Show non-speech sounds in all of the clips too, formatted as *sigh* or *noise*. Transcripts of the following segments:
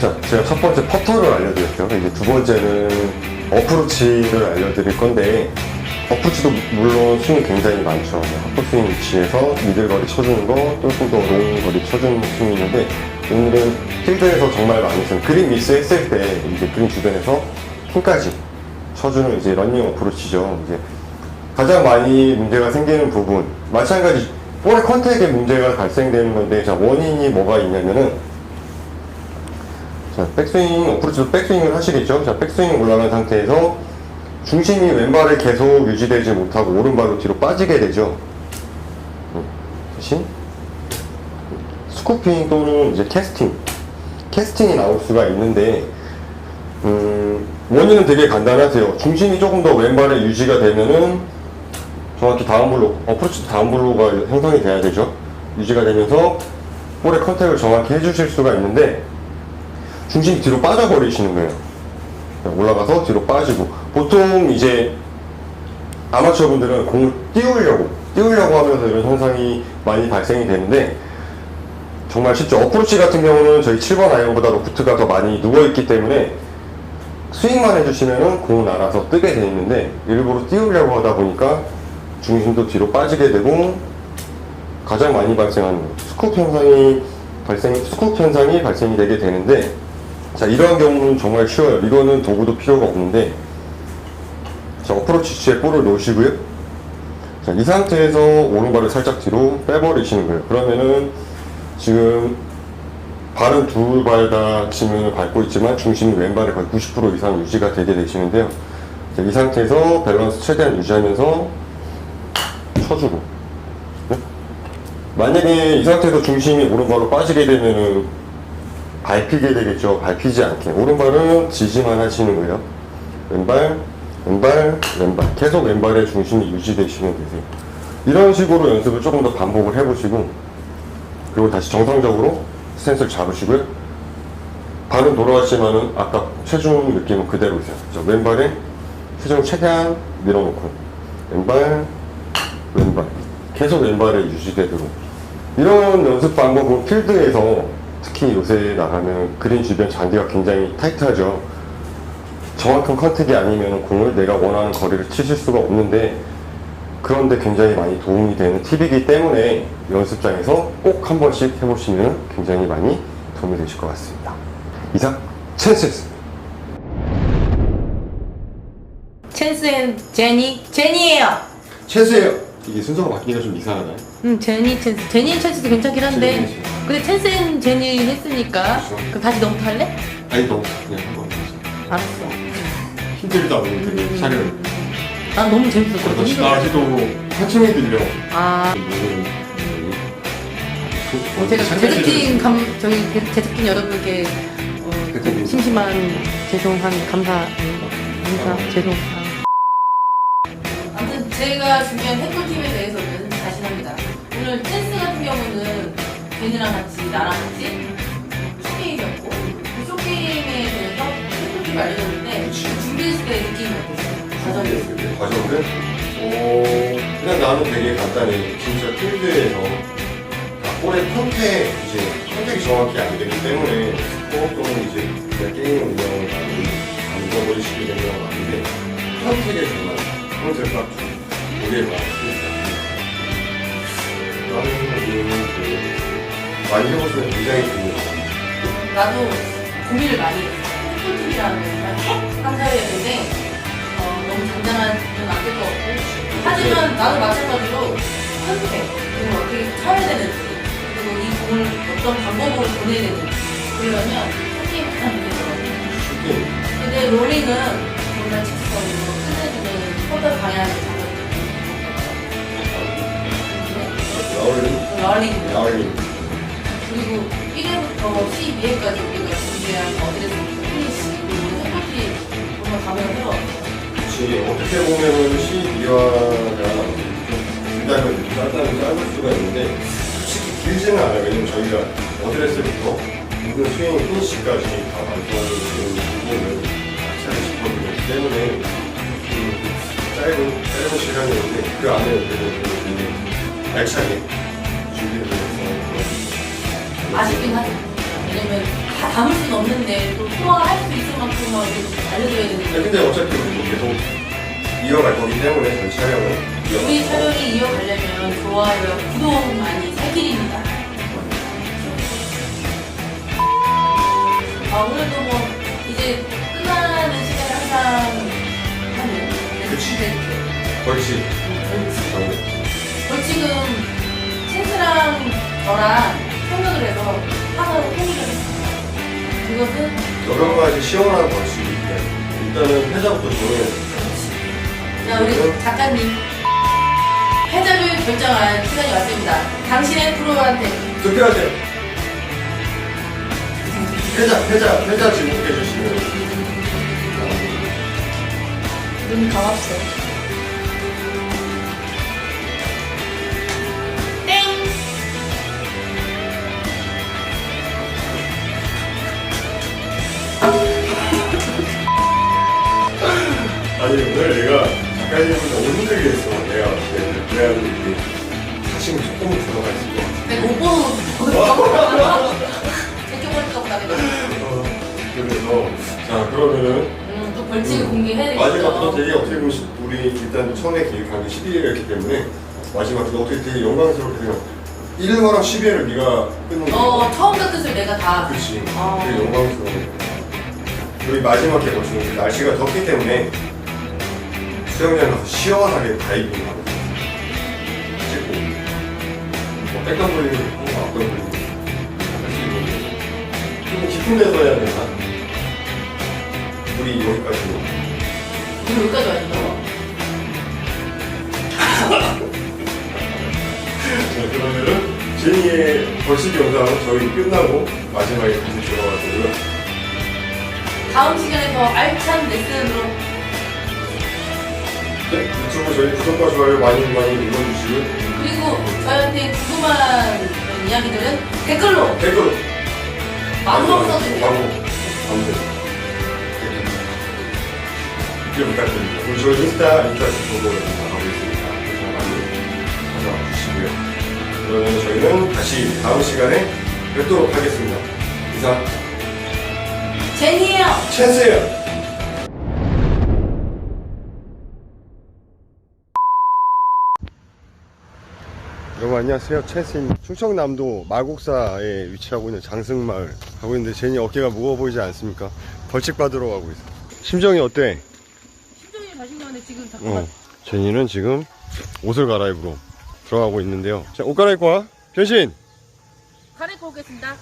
자, 제가 첫 번째 퍼터를 알려드렸죠. 이제 두 번째는 어프로치를 알려드릴 건데, 어프로치도 물론 스윙이 굉장히 많죠. 하프 스윙 위치에서 미들거리 쳐주는 거, 조금 더 롱거리 쳐주는 스윙이 있는데, 오늘은 필드에서 정말 많이 쓰는 그린 미스 했을 때, 이제 그린 주변에서 핀까지 쳐주는 이제 러닝 어프로치죠. 이제 가장 많이 문제가 생기는 부분, 마찬가지 볼의 컨택에 문제가 발생되는 건데, 자, 원인이 뭐가 있냐면은, 자, 백스윙, 어프로치도 백스윙을 하시겠죠? 자, 백스윙 올라간 상태에서 중심이 왼발에 계속 유지되지 못하고 오른발로 뒤로 빠지게 되죠. 음, 대신 스쿠핑 또는 이제 캐스팅, 캐스팅이 나올 수가 있는데, 음, 원인은 되게 간단하세요. 중심이 조금 더 왼발에 유지가 되면은 정확히 다운블로, 어프로치 다운블로가 형성이 돼야 되죠. 유지가 되면서 볼의 컨택을 정확히 해주실 수가 있는데, 중심이 뒤로 빠져버리시는 거예요. 올라가서 뒤로 빠지고 보통 이제 아마추어 분들은 공을 띄우려고 띄우려고 하면서 이런 현상이 많이 발생이 되는데 정말 쉽죠. 어프로치 같은 경우는 저희 7번 아이언보다 로프트가 더 많이 누워있기 때문에 스윙만 해주시면은 공은 알아서 뜨게 돼 있는데 일부러 띄우려고 하다 보니까 중심도 뒤로 빠지게 되고 가장 많이 발생하는 스쿱 현상이 발생 스쿱 현상이 발생이 되게 되는데 자 이러한 경우는 정말 쉬워요. 이거는 도구도 필요가 없는데 자 어프로치 위치에 볼을 놓으시고요. 자 이 상태에서 오른발을 살짝 뒤로 빼버리시는 거예요. 그러면은 지금 발은 두 발 다 지면을 밟고 있지만 중심이 왼발에 거의 90% 이상 유지가 되게 되시는데요. 자, 이 상태에서 밸런스 최대한 유지하면서 쳐주고 네? 만약에 이 상태에서 중심이 오른발로 빠지게 되면은 밟히게 되겠죠. 밟히지 않게. 오른발은 지지만 하시는 거예요. 왼발, 왼발, 왼발. 계속 왼발의 중심이 유지되시면 되세요. 이런 식으로 연습을 조금 더 반복을 해보시고, 그리고 다시 정상적으로 스탠스를 잡으시고요. 발은 돌아왔지만은 아까 체중 느낌은 그대로 있어요. 자, 왼발에 체중 최대한 밀어놓고, 왼발, 왼발. 계속 왼발에 유지되도록. 이런 연습 방법은 필드에서 특히 요새 나가면 그린 주변 잔디가 굉장히 타이트하죠. 정확한 컨택이 아니면 공을 내가 원하는 거리를 치실 수가 없는데 그런데 굉장히 많이 도움이 되는 팁이기 때문에 연습장에서 꼭 한 번씩 해보시면 굉장히 많이 도움이 되실 것 같습니다. 이상 찬스였습니다. 찬스 앤 제니 제니예요. 찬스예요. 이게 순서가 바뀌기가 좀 이상하나요? 음 제니 찬스 제니 앤 찬스도 괜찮긴 한데. 근데 앤 제니 했으니까. 그럼 다시 너부터 할래? 아니 너무 그냥 한번 알았어. 힘들다 보니 되게 촬영. 난 너무. 그러다 나 해도 한층이 들려. 아 어, 제가 제작진 감 저희 제- 제작진 여러분께 어, 인사. 심심한 죄송한 감사 인사 죄송. 아무튼 제가 준비한 해골팀에 대해서 벤이랑 같이 나랑 같이 쇼게임이었고 그 쇼게임에 대해서 해골팀 알려줬는데 그치. 준비했을 때 느낌이 어땠어요? 과정이 과정은 어 그냥 나는 되게 간단해. 진짜 필드에서 다 볼의 컨택 이제 컨택이 정확히 안 되기 때문에 스포 또는 이제 그냥 게임 운영을 많이 안 잊어버리시게 되는 경우가 많은데 컨택에 정말 무게를 많이 쓰니까 나는 그 해보시면 굉장히 같아요. 나도 고민을 많이 했어. 해골팀이라는 한사회였는데 어, 너무 건안될것 같고. 하지만 나도 마찬가지로 선택 그리고 어떻게 쳐야 되는지 그리고 이 공을 어떤 방법으로 보내야 되는지 그러려면 선택이 가장. 슈팅 근데 롤링은 정말 직선으로 끝내주는 포터 방향을 라울링? 잡아주는 롤링 라울링 그리고 1회부터 12회까지 우리가 준비한 어드레스 피니시 그리고 해볼지 정말 가면 해봤어. 그치 그렇지. 어떻게 보면은 12화가 일단은 짧다면 짧을 수가 있는데 솔직히 길지는 않아요. 왜냐면 저희가 어드레스부터 모든 수행 피니시까지 다 완성하는 부분을 같이 짚어드렸기 때문에 음, 짧은 짧은 시간이었는데 그 안에 그래도 되게 알차게 준비를 아쉽긴 하죠. 왜냐면 다 담을 수는 없는데 또 소화할 수 있을 만큼만 알려줘야 되는데 근데 어차피 우리도 계속 이어갈 거기 때문에 저희 촬영은 우리 촬영이 이어가려면 좋아요, 구독 많이 살 길입니다. 아, 오늘도 뭐 이제 끝나는 시간에 항상 하는 그치. 네. 벌칙 벌칙. 정도. 벌칙은 첸스랑 저랑 협력을 해서 하나로 통일을 했습니다. 그것은 여러 가지 시원한 벌칙이 있는데 일단은 회자부터 정해야 자, 우리 작가님. 패자를 결정할 시간이 왔습니다. 당신의 프로한테 투표하세요. 회자, 회자, 회자 지목해 주시면 눈 감았어. 땡! 아니 오늘 내가 작가님을 너무 힘들게 했어. 내가 그래가지고 이게 사실은 조금 들어가 있을 것 같아. 내가 못 보는 이렇게 보니까 보다 그래. 어, 그래서 자 그러면은 음, 또 벌칙을 공개해야 되겠죠. 마지막부터 되게 어떻게 보면 시- 우리 일단 처음에 계획한 게 11일이었기 때문에 마지막부터 어떻게 되게 영광스럽게 그냥 1화랑 12회를 네가 끊는 거야. 어, 처음과 끝을 내가 다. 그렇지. 어. 되게 영광스러워. 우리 마지막에 거치는 날씨가 덥기 때문에 수영장 가서 시원하게 다이빙 하고 찍고. 뭐 백덤 돌리는 거 있고 앞덤 돌리는 거. 할수 있는데 조금 깊은 데서 해야 되나? 우리 여기까지 우리 여기까지 왔어. 자 그러면은 제니의 벌칙 영상은 저희 끝나고 마지막에 다시 들어가고요. 다음 시간에 더 알찬 레슨으로 네, 유튜브 저희 구독과 좋아요 많이 많이 눌러주시고 그리고 저희한테 궁금한 그런 이야기들은 댓글로 댓글로 마음껏 써주세요. 광고 광고 댓글 부탁드립니다. 그리고 저희 인스타 인스타 보고 나가고 있으니까 그래서 많이 찾아와 주시고요. 그러면 저희는 다시 다음 시간에 뵙도록 하겠습니다. 이상 제니예요. 찬스예요. 여러분 안녕하세요 채스입니다 충청남도 마곡사에 위치하고 있는 장승마을 가고 있는데 제니 어깨가 무거워 보이지 않습니까? 벌칙 받으러 가고 있어 심정이 어때? 심정이 자신감인데 지금 어, 제니는 지금 옷을 갈아입으러 들어가고 있는데요 자, 옷 갈아입고 와 변신 갈아입고 오겠습니다.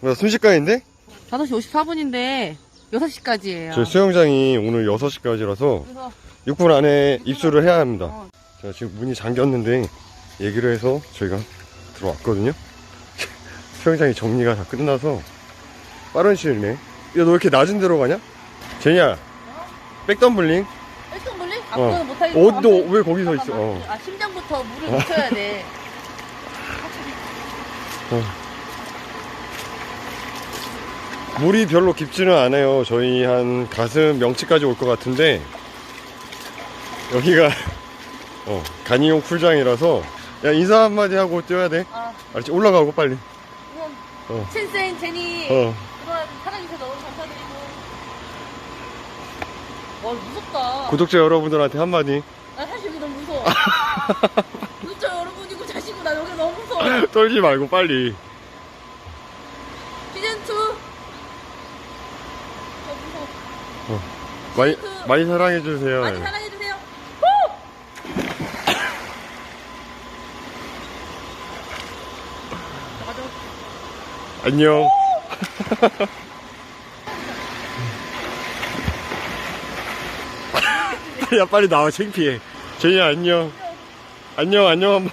뭐야 순식간인데? 5시 54분인데 6시까지예요. 저희 수영장이 오늘 6시까지라서 그래서 6분 안에 입수를 해야 합니다 어. 자, 지금 문이 잠겼는데 얘기를 해서 저희가 들어왔거든요. *laughs* 수영장이 정리가 다 끝나서 빠른 시일 내에 야, 너 왜 이렇게 낮은 데로 가냐? 제니야, 백덤블링? 어. 앞으로 못하겠어. 어, 너왜 거기서 있어? 어. 아 심장부터 물을 묻혀야 돼. 물이 별로 깊지는 않아요. 저희 한 가슴 명치까지 올 것 같은데 여기가 어, 간이용 풀장이라서 야 인사 한마디 하고 뛰어야 돼. 아 알지? 올라가고 빨리. 우선 어. 첸센 제니 어. 그동안 사랑해주셔서 너무 감사드리고. 와 무섭다. 구독자 여러분들한테 한마디. 나 사실 여기 너무 무서워. *laughs* 구독자 여러분이고 자시고 나 여기 너무 무서워. *laughs* 떨지 말고 빨리. 시즌 2. 어 무서워. 많이 많이 사랑해 주세요. 많이 사랑해주세요. 맞아. 안녕. *laughs* 야 빨리 나와 창피해. 제이야 안녕. 안녕 안녕.